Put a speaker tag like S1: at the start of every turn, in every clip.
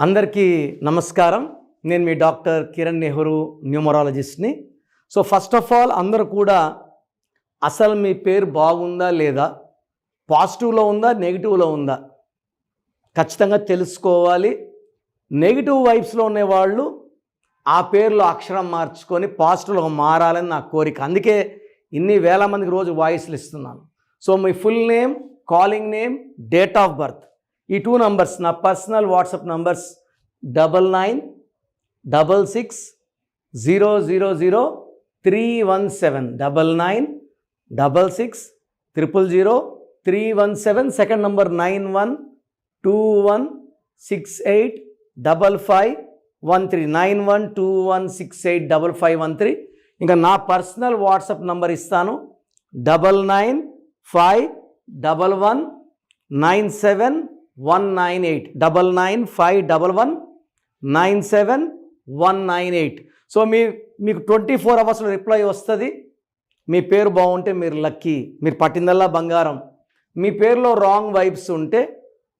S1: అందరికీ నమస్కారం. నేను మీ డాక్టర్ కిరణ్ నెహ్రూ న్యూమరాలజిస్ట్ని. సో ఫస్ట్ ఆఫ్ ఆల్ అందరూ కూడా అసలు మీ పేరు బాగుందా లేదా? పాజిటివ్లో ఉందా? నెగిటివ్లో ఉందా? ఖచ్చితంగా తెలుసుకోవాలి. నెగిటివ్ వైబ్స్లో ఉన్నవాళ్ళు ఆ పేరులో అక్షరం మార్చుకొని పాజిటివ్లో మారాలని నా కోరిక. అందుకే ఇన్ని వేల మందికి రోజు వాయిస్లు ఇస్తున్నాను. So me full name calling name date of birth. ఈ టూ నంబర్స్ నా personal WhatsApp numbers double nine double six zero zero zero three one seven double nine double six triple zero three one seven second number nine one two one six eight double five one three nine one two one six eight double five one three ఇంకా నా personal WhatsApp number ఇస్తాను. Double nine five double one nine seven one nine eight double nine five double one nine seven one nine eight so మీ మీకు twenty four అవర్స్లో reply వస్తుంది. మీ పేరు బాగుంటే మీరు lucky మీరు పట్టిందల్లా బంగారం. మీ పేరులో రాంగ్ వైబ్స్ ఉంటే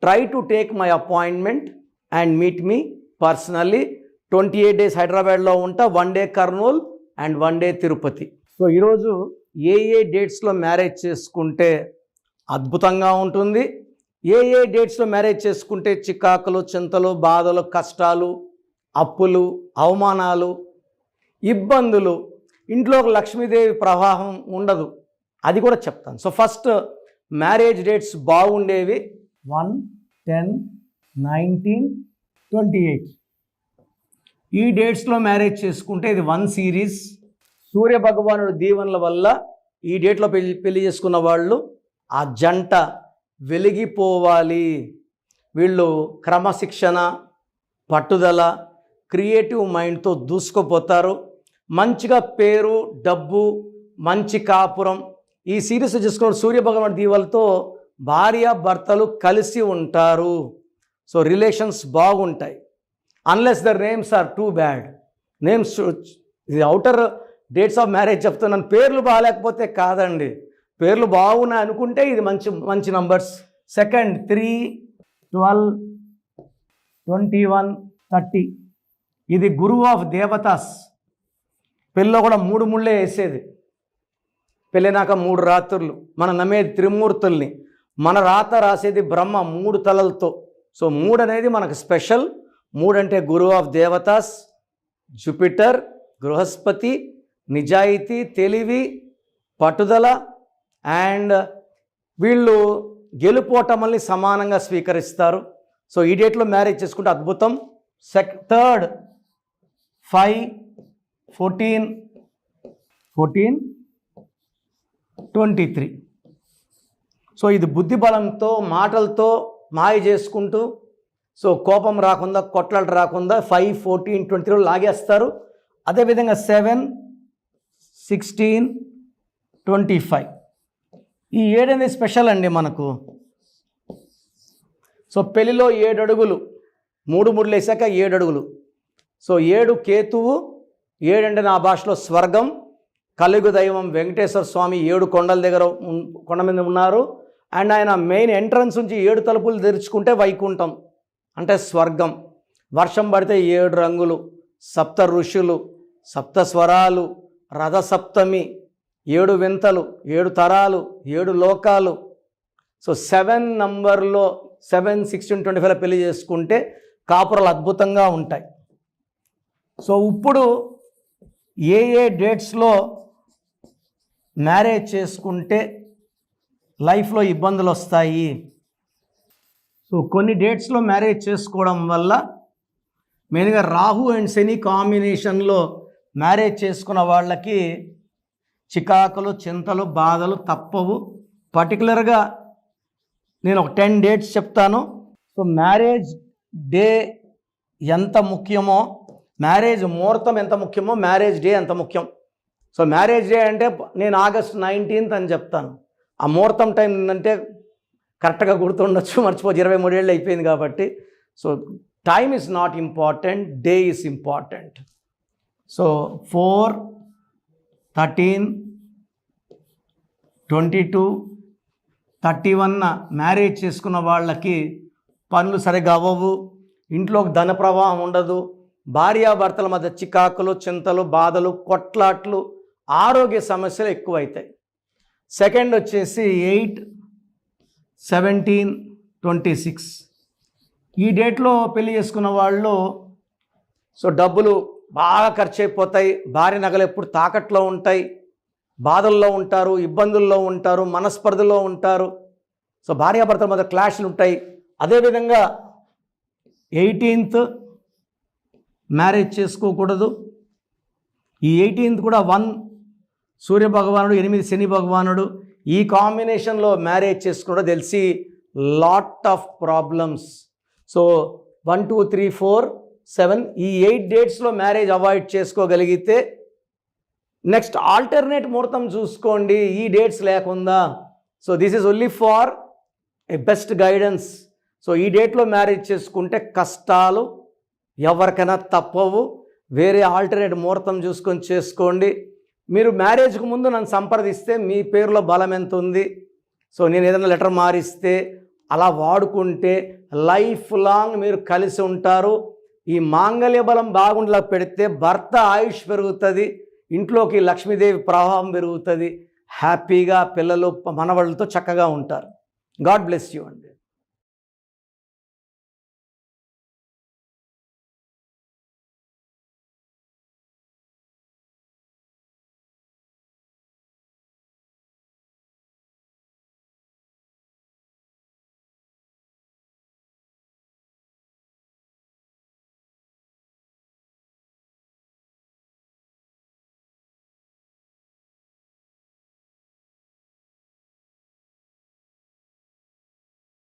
S1: try to take my appointment and meet me personally twenty eight days హైదరాబాద్లో ఉంటా one day Kurnool and one day Tirupati. So ఈరోజు ఏ ఏ డేట్స్లో మ్యారేజ్ చేసుకుంటే అద్భుతంగా ఉంటుంది. ఏ ఏ డేట్స్లో మ్యారేజ్ చేసుకుంటే చికాకులు చింతలు బాధలు కష్టాలు అప్పులు అవమానాలు ఇబ్బందులు ఇంట్లో ఒక లక్ష్మీదేవి ప్రవాహం ఉండదు. అది కూడా చెప్తాను. సో ఫస్ట్ మ్యారేజ్ డేట్స్ బాగుండేవి one ten nineteen twenty eight. ఈ డేట్స్లో మ్యారేజ్ చేసుకుంటే ఇది వన్ సిరీస్. సూర్య భగవానుడు దీవెనల వల్ల ఈ డేట్లో పెళ్ళి పెళ్ళి చేసుకున్న వాళ్ళు ఆ జంట వెలిగిపోవాలి. వీళ్ళు క్రమశిక్షణ పట్టుదల క్రియేటివ్ మైండ్తో దూసుకుపోతారు. మంచిగా పేరు డబ్బు మంచి కాపురం. ఈ సిరీస్ చూసుకున్న సూర్యభగవాన్ దీవలతో భార్య భర్తలు కలిసి ఉంటారు. సో రిలేషన్స్ బాగుంటాయి. Unless the names are too bad names ఇది అవుటర్ డేట్స్ ఆఫ్ మ్యారేజ్ చెప్తున్నాను. పేర్లు బాగాలేకపోతే కాదండి. పేర్లు బాగున్నాయి అనుకుంటే ఇది మంచి మంచి numbers second three twelve twenty one thirty ఇది గురువు ఆఫ్ దేవతాస్. పెళ్ళిలో కూడా మూడు ముళ్ళే వేసేది. పెళ్ళినాక మూడు రాత్రులు. మనం నమ్మేది త్రిమూర్తుల్ని. మన రాత రాసేది బ్రహ్మ మూడు తలలతో. సో మూడు అనేది మనకు స్పెషల్ మూడు అంటే గురువు ఆఫ్ దేవతాస్ జూపిటర్ బృహస్పతి నిజాయితీ తెలివి పట్టుదల అండ్ వీళ్ళు గెలుపోటమల్ని సమానంగా స్వీకరిస్తారు. సో ఈ డేట్లో మ్యారేజ్ చేసుకుంటే అద్భుతం. Check third five fourteen fourteen twenty three. So ఇది బుద్ధి బలంతో మాటలతో మాయ చేసుకుంటూ సో కోపం రాకుండా కొట్లాట రాకుండా ఫైవ్ ఫోర్టీన్ ట్వంటీ త్రీలో లాగేస్తారు. అదేవిధంగా సెవెన్ సిక్స్టీన్ ట్వంటీ ఫైవ్. ఈ ఏడు అనేది స్పెషల్ అండి మనకు. సో పెళ్ళిలో ఏడు అడుగులు మూడు మూడు వేసాక ఏడు అడుగులు. సో ఏడు కేతువు ఏడంటే నా భాషలో స్వర్గం కలుగు దైవం వెంకటేశ్వర స్వామి ఏడు కొండల దగ్గర కొండ మీద ఉన్నారు. అండ్ ఆయన మెయిన్ ఎంట్రన్స్ నుంచి ఏడు తలుపులు తెరుచుకుంటే వైకుంఠం అంటే స్వర్గం. వర్షం పడితే ఏడు రంగులు సప్త ఋషులు సప్త స్వరాలు రథసప్తమి ఏడు వింతలు ఏడు తరాలు ఏడు లోకాలు. సో సెవెన్ నంబర్లో సెవెన్ సిక్స్టీన్ ట్వంటీ ఫైవ్లో పెళ్ళి చేసుకుంటే కాపురాలు అద్భుతంగా ఉంటాయి. సో ఇప్పుడు ఏ ఏ డేట్స్లో మ్యారేజ్ చేసుకుంటే లైఫ్లో ఇబ్బందులు వస్తాయి? సో కొన్ని డేట్స్లో మ్యారేజ్ చేసుకోవడం వల్ల మెయిన్గా రాహు అండ్ శని కాంబినేషన్లో మ్యారేజ్ చేసుకున్న వాళ్ళకి చికాకులు చింతలు బాధలు తప్పవు. పర్టికులర్గా నేను ఒక టెన్ డేట్స్ చెప్తాను. సో మ్యారేజ్ డే ఎంత ముఖ్యమో మ్యారేజ్ ముహూర్తం ఎంత ముఖ్యమో మ్యారేజ్ డే ఎంత ముఖ్యం. సో మ్యారేజ్ డే అంటే నేను ఆగస్ట్ నైన్టీన్త్ అని చెప్తాను. ఆ ముహూర్తం టైం ఏంటంటే కరెక్ట్గా గుర్తుండొచ్చు మర్చిపోవచ్చు. ఇరవై మూడేళ్ళు అయిపోయింది కాబట్టి. So time is not important day is important so four thirteen twenty two thirty one marriage చేసుకున్న వాళ్ళకి పనులు సరిగా అవ్వవు. ఇంట్లోకి ధన ప్రవాహం ఉండదు. భార్యాభర్తల మధ్య చికాకులు చింతలు బాధలు కొట్లాట్లు ఆరోగ్య సమస్యలు ఎక్కువైతాయి. సెకండ్ వచ్చేసి ఎయిట్ సెవెంటీన్ ట్వంటీ సిక్స్. ఈ డేట్లో పెళ్ళి చేసుకున్న వాళ్ళు సో డబ్బులు బాగా ఖర్చు అయిపోతాయి భార్య నగలు ఎప్పుడు తాకట్లో ఉంటాయి. బాధల్లో ఉంటారు ఇబ్బందుల్లో ఉంటారు మనస్పర్ధలో ఉంటారు. సో భార్యాభర్తల మధ్య క్లాష్లు ఉంటాయి. అదేవిధంగా ఎయిటీన్త్ మ్యారేజ్ చేసుకోకూడదు. ఈ ఎయిటీన్త్ కూడా వన్ సూర్య భగవానుడు ఎనిమిది శని భగవానుడు ఈ కాంబినేషన్లో మ్యారేజ్ చేసుకుంటే తెలిసి lot of problems so one two three four seven ఈ ఎయిట్ డేట్స్లో మ్యారేజ్ అవాయిడ్ చేసుకోగలిగితే నెక్స్ట్ ఆల్టర్నేట్ ముహూర్తం చూసుకోండి. ఈ డేట్స్ లేకుండా. So this is only for a best guidance. So ఈ డేట్లో మ్యారేజ్ చేసుకుంటే కష్టాలు ఎవరికైనా తప్పవు. వేరే ఆల్టర్నేట్ ముహూర్తం చూసుకొని చేసుకోండి. మీరు మ్యారేజ్కి ముందు నన్ను సంప్రదిస్తే మీ పేరులో బలం ఎంత ఉంది? సో నేను ఏదైనా లెటర్ మారిస్తే అలా వాడుకుంటే లైఫ్ లాంగ్ మీరు కలిసి ఉంటారు. ఈ మాంగళ్య బలం బాగుండలా పెడితే భర్త ఆయుష్ పెరుగుతుంది ఇంట్లోకి లక్ష్మీదేవి ప్రభావం పెరుగుతుంది హ్యాపీగా పిల్లలు మనవాళ్ళతో చక్కగా ఉంటారు. గాడ్ బ్లెస్ యూ అండి.